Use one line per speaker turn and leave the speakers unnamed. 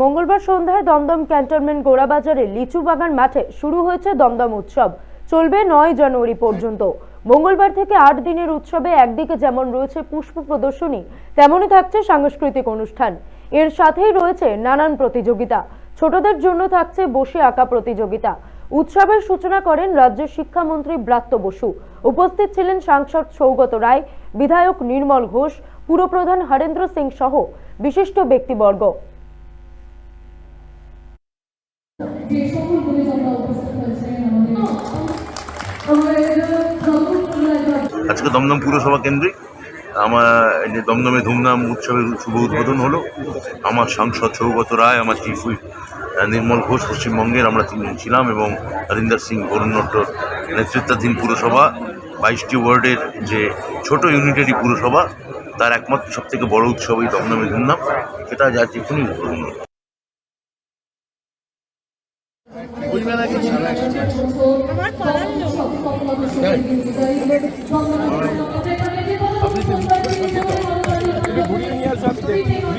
মঙ্গলবার সন্ধ্যায় দমদম ক্যান্টনমেন্ট গোড়াবাজারে লিচু বাগান মাঠে শুরু হয়েছে দমদম উৎসব। চলবে নয় জানুয়ারি পর্যন্ত। মঙ্গলবার থেকে আট দিনের উৎসবে একদিকে যেমন রয়েছে পুষ্প প্রদর্শনী, তেমনই থাকছে সাংস্কৃতিক অনুষ্ঠান। এর সাথেই রয়েছে নানান প্রতিযোগিতা। ছোটদের জন্য থাকছে বসে আঁকা প্রতিযোগিতা। উৎসবের সূচনা করেন রাজ্যের শিক্ষামন্ত্রী ব্রাত্য বসু। উপস্থিত ছিলেন সাংসদ সৌগত রায়, বিধায়ক নির্মল ঘোষ, পুরপ্রধান হরেন্দ্র সিং সহ বিশিষ্ট ব্যক্তিবর্গ।
যে সকল গুণীজনরা উপস্থিত হয়েছেন আমাদের আমাদের
আজকে দমদম পুরসভা কেন্দ্রিক আমার এই যে দমদমে ধুমধাম উৎসবের শুভ উদ্বোধন হলো। আমার সাংসদ সৌগত রায় আমার চিফ নির্মল ঘোষ পশ্চিমবঙ্গের আমরা তিনজন ছিলাম এবং হরিন্দর সিং বরুণট্টর নেতৃত্বাধীন পুরসভা বাইশটি ওয়ার্ডের যে ছোট ইউনিটারি পুরসভা তার একমাত্র সব থেকে বড় উৎসব এই দমদমে ধুমধাম সেটা যা এখনই উদ্বোধন হলো
আমার